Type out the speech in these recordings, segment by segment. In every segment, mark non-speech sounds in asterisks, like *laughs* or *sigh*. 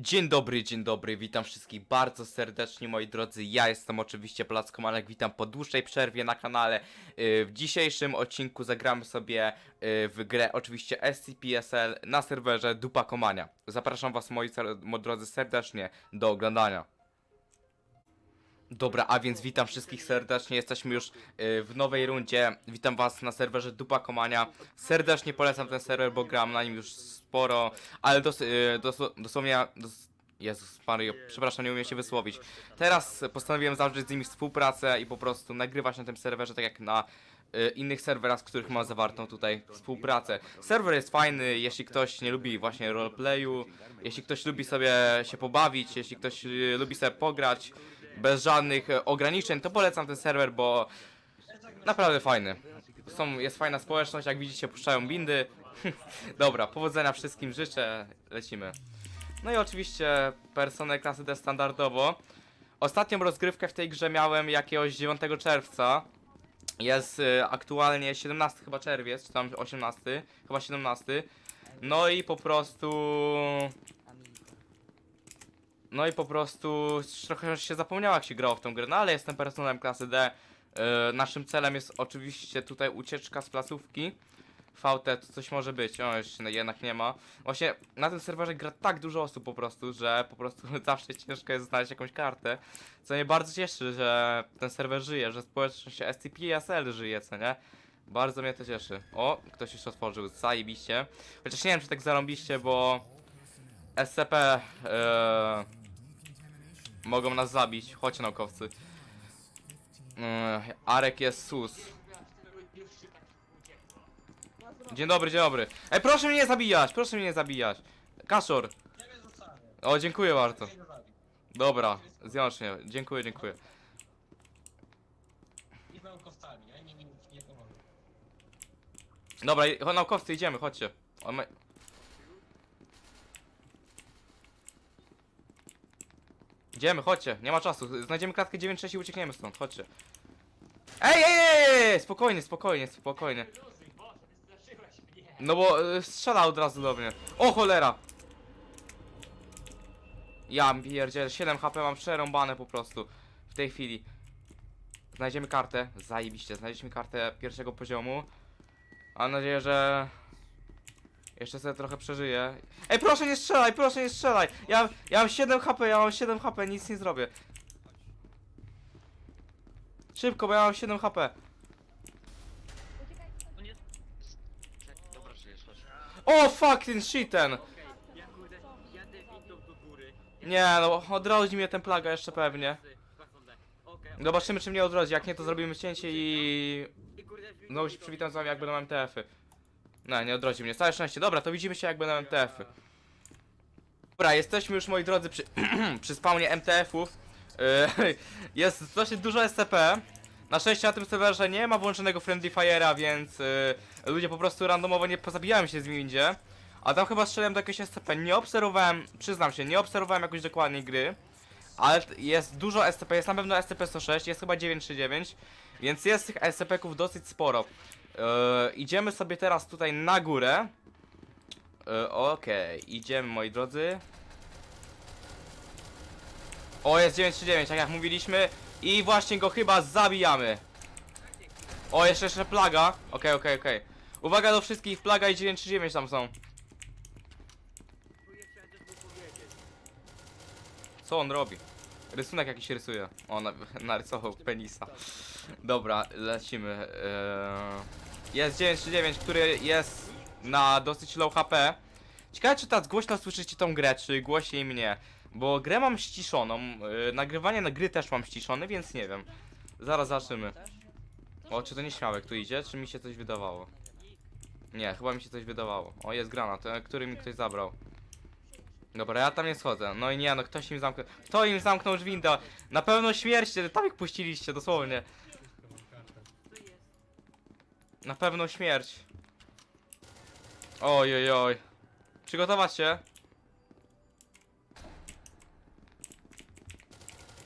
Dzień dobry, dzień dobry, witam wszystkich bardzo serdecznie moi drodzy, ja jestem oczywiście Plackomanek, witam po dłuższej przerwie na kanale. Yy, W dzisiejszym odcinku zagramy sobie yy, w grę oczywiście SCPSL na serwerze Dupa Komania. Zapraszam was moi drodzy serdecznie do oglądania. Dobra, a więc witam wszystkich serdecznie, jesteśmy już yy, w nowej rundzie, witam was na serwerze Dupa Komania. Serdecznie polecam ten serwer, bo gram na nim już sporo, ale dos, yy, dos, dosłownie... Dos, Jezus Mario, przepraszam, nie umiem się wysłowić. Teraz postanowiłem zacząć z nimi współpracę i po prostu nagrywać na tym serwerze, tak jak na y, innych serwerach, z których mam zawartą tutaj współpracę. Serwer jest fajny, jeśli ktoś nie lubi właśnie roleplayu, jeśli ktoś lubi sobie się pobawić, jeśli ktoś lubi sobie pograć bez żadnych y, ograniczeń, to polecam ten serwer, bo naprawdę fajny. Są, jest fajna społeczność, jak widzicie puszczają bindy. *laughs* Dobra, powodzenia wszystkim życzę, lecimy. No i oczywiście personel klasy D standardowo. Ostatnią rozgrywkę w tej grze miałem jakiegoś 9 czerwca. Jest y, aktualnie 17 chyba czerwiec, czy tam 18, chyba 17. No i po prostu... No i po prostu trochę się zapomniało jak się grało w tą grę, no ale jestem personelem klasy D. Y, naszym celem jest oczywiście tutaj ucieczka z placówki. VT to coś może być, o jeszcze jednak nie ma. Właśnie na tym serwerze gra tak dużo osób po prostu, że po prostu *laughs* zawsze ciężko jest znaleźć jakąś kartę. Co mnie bardzo cieszy, że ten serwer żyje, że społeczność SCP-SL żyje, co nie? Bardzo mnie to cieszy. O, ktoś już otworzył, zajebiście. Chociaż nie wiem, czy tak zarąbiście, bo SCP e, mogą nas zabić. Chodźcie naukowcy. E, Arek jest sus. Dzień dobry, dzień dobry. Ej, proszę mnie nie zabijać, proszę mnie nie zabijać. Kaszor. O, dziękuję bardzo. Dobra, zjąć mnie. Dziękuję, dziękuję. Naukowcami, ja nie, nie, pomogę. Dobra, naukowcy, idziemy, chodźcie. Ma... Idziemy, chodźcie, nie ma czasu. Znajdziemy klatkę 9-6 i uciekniemy stąd, chodźcie. Ej, ej, ej, spokojnie, spokojnie, spokojnie. No bo y, strzela od razu do mnie. O cholera! Ja pierdzielę, 7 HP mam przerąbane po prostu w tej chwili. Znajdziemy kartę, zajebiście, znaleźliśmy kartę pierwszego poziomu. Mam nadzieję, że jeszcze sobie trochę przeżyję. Ej, proszę nie strzelaj, proszę nie strzelaj! Ja, ja mam 7 HP, ja mam 7 HP, nic nie zrobię. Szybko, bo ja mam 7 HP. No. Czek, dobra, chodź. O, fucking shit ten! Okej, ja kurde, jadę windą do góry. Nie no, odrodzi mnie ten plaga jeszcze pewnie. Okej. Zobaczymy czy mnie odrodzi, jak nie to zrobimy cięcie i... I kurde, w- Znowu się przywitam z wami jak będą MTF-y. No, nie odrodzi mnie, całe szczęście. Dobra, to widzimy się jak będą MTF-y. Dobra, jesteśmy już moi drodzy przy, *clears throat* przy spawnie MTF-ów. Yy, *laughs* jest dosyć dużo SCP. Na szczęście na tym serwerze nie ma włączonego Friendly Fire'a, więc yy, ludzie po prostu randomowo nie pozabijają się z nim. A tam chyba strzelałem do jakiegoś SCP. Nie obserwowałem, przyznam się, nie obserwowałem jakoś dokładniej gry. Ale jest dużo SCP, jest na pewno SCP-106, jest chyba 939, więc jest tych SCP-ków dosyć sporo. Yy, idziemy sobie teraz tutaj na górę. Yy, Okej, idziemy moi drodzy. O, jest 939, tak jak mówiliśmy. I właśnie go chyba zabijamy. O, jeszcze, jeszcze plaga. Okej, okej, okej. Uwaga do wszystkich, plaga i 939 tam są. Co on robi? Rysunek jakiś rysuje. O, na, narysował penisa. Dobra, lecimy. Eee, Jest 939, który jest na dosyć low HP. Ciekawe, czy teraz głośno słyszycie tą grę, czy głośniej mnie. Bo grę mam ściszoną, yy, nagrywanie na gry też mam ściszone, więc nie wiem. Zaraz zobaczymy. O, czy to nieśmiałek tu idzie, czy mi się coś wydawało? Nie, chyba mi się coś wydawało. O, jest granat, e, który mi ktoś zabrał. Dobra, ja tam nie schodzę. No i nie, no ktoś im zamknął. Kto im zamknął drzwi? Na pewno śmierć, tam ich puściliście, dosłownie. Na pewno śmierć. Oj, oj, oj. Przygotować się.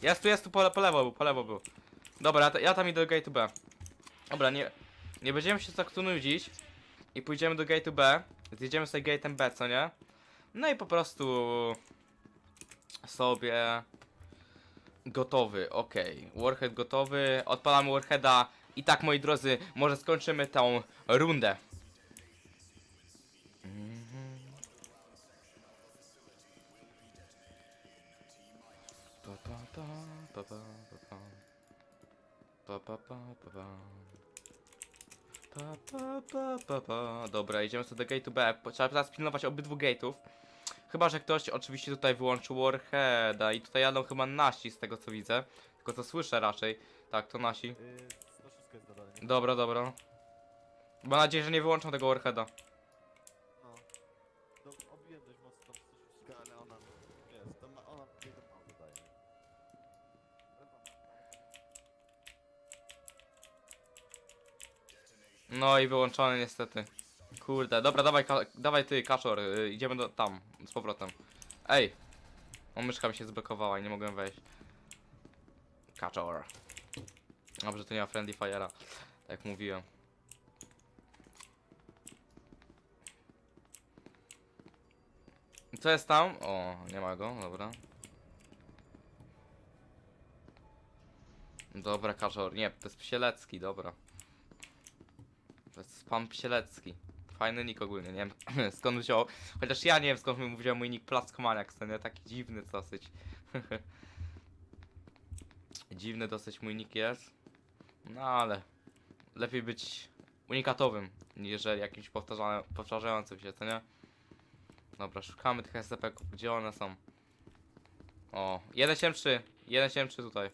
Jest tu, jest tu, po, po lewo był, po lewo był. Dobra, ja, ta- ja tam idę do gate'u B. Dobra, nie, nie będziemy się tak tu nudzić. I pójdziemy do gate'u B. Zjedziemy sobie gate'em B, co nie? No i po prostu... sobie gotowy, okej. Warhead gotowy, odpalamy Warheada i tak moi drodzy, może skończymy tą rundę. Dobra, idziemy sobie do gate'u B. Trzeba teraz pilnować obydwu gate'ów. Chyba, że ktoś oczywiście tutaj wyłączył Warheada i tutaj jadą chyba nasi z tego co widzę. Tylko co słyszę raczej. Tak, to nasi. Dobra, dobra. Mam nadzieję, że nie wyłączą tego Warheada. No. No, obiłem dość mocno tą stożówkę, ale ona, wiesz, to ma, ona jego mało dodaje. No i wyłączony niestety. Kurde, dobra, dawaj, ka- dawaj ty, kaczor, y, idziemy do tam, z powrotem. Ej! O, myszka mi się zblokowała i nie mogłem wejść. Kaczor. Dobrze, to nie ma Friendly Fire'a, tak jak mówiłem. Co jest tam? O, nie ma go, dobra. Dobra, kaczor, nie, to jest psielecki, dobra. To jest pan Psielecki. Fajny nick ogólnie, nie wiem *clears throat* skąd wziął. Chociaż ja nie wiem skąd mi wziął mój nick Plackomaniak, to nie taki dziwny dosyć. *laughs* dziwny dosyć mój nick jest. No ale lepiej być unikatowym niż jakimś powtarza powtarzającym się, to nie? Dobra, szukamy tych SCP-ków, gdzie one są? O, 173, 173 tutaj.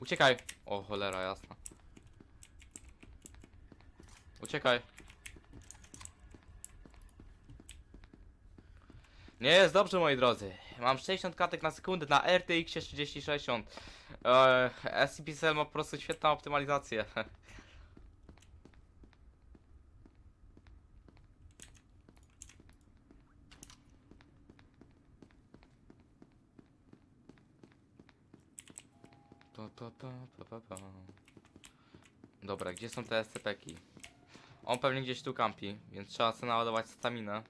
Uciekaj! O cholera jasna. Uciekaj. Nie jest dobrze moi drodzy. Mam 60 katek na sekundę na RTX 3060. Eee, SCP-Cell ma po prostu świetną optymalizację. Pa, pa, pa, pa, pa. Dobra, gdzie są te SCP-ki? On pewnie gdzieś tu kampi, więc trzeba sobie naładować staminę.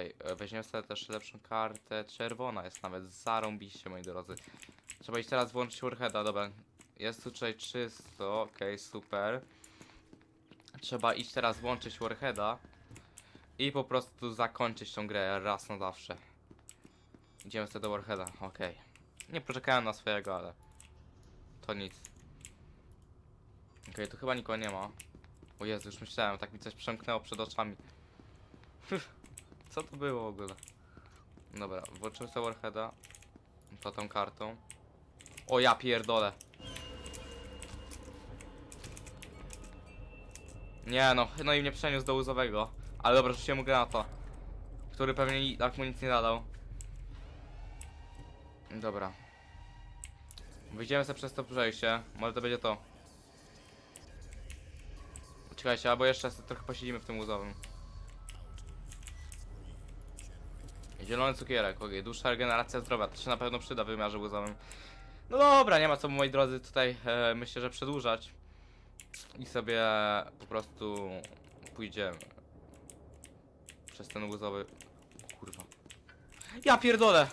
Okej, e, weźmiemy sobie też lepszą kartę. Czerwona jest nawet, zarąbiście moi drodzy. Trzeba iść teraz włączyć Warheada, dobra. Jest tutaj czysto, okej, super. Trzeba iść teraz włączyć Warheada. I po prostu zakończyć tą grę raz na zawsze. Idziemy sobie do Warheada, okej. Nie poczekałem na swojego, ale to nic. Okej, tu chyba nikogo nie ma. O Jezu, już myślałem, tak mi coś przemknęło przed oczami. Co to było w ogóle? Dobra, włączymy sobie Warheada. To tą kartą. O ja pierdolę. Nie no, no i mnie przeniósł do łzowego. Ale dobra, rzuciłem mu granata. Który pewnie tak mu nic nie zadał. Dobra. Wyjdziemy sobie przez to przejście. Może to będzie to. Czekajcie, albo jeszcze trochę posiedzimy w tym łzowym. Zielony cukierek, okej, dłuższa regeneracja zdrowia, to się na pewno przyda w wymiarze łzowym. No dobra, nie ma co moi drodzy tutaj e, myślę, że przedłużać. I sobie po prostu pójdziemy. Przez ten łzowy. Kurwa. Ja pierdolę!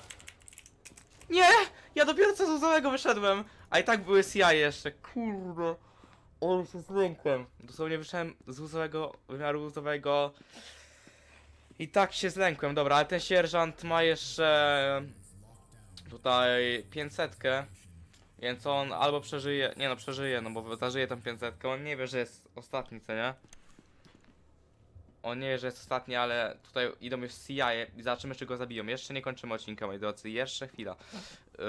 Nie! Ja dopiero co z łzowego wyszedłem! A i tak były CI jeszcze, kurde. O, się zlękłem. Dosłownie wyszedłem z łzowego, wymiaru łzowego. I tak się zlękłem, dobra, ale ten sierżant ma jeszcze tutaj 500, więc on albo przeżyje, nie no przeżyje, no bo zażyje tą 500, on nie wie, że jest ostatni, co nie? On nie wie, że jest ostatni, ale tutaj idą już CI i zobaczymy, czy go zabiją. Jeszcze nie kończymy odcinka, moi drodzy, jeszcze chwila. Yy...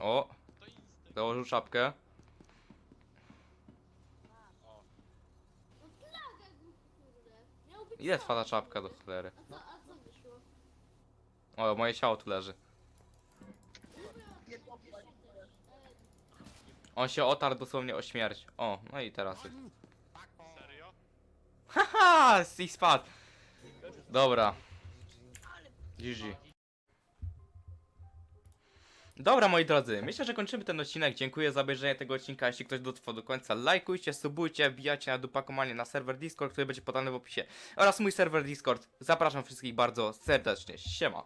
O, założył czapkę. Ile trwa ta czapka do cholery? A co, a co wyszło? O, moje ciało tu leży. On się otarł dosłownie o śmierć. O, no i teraz jest. Serio? Haha, i spadł. Dobra. GG. Dobra, moi drodzy, myślę, że kończymy ten odcinek. Dziękuję za obejrzenie tego odcinka. Jeśli ktoś dotrwał do końca, lajkujcie, subujcie, wbijajcie na dupakomanie na serwer Discord, który będzie podany w opisie oraz mój serwer Discord. Zapraszam wszystkich bardzo serdecznie. Siema.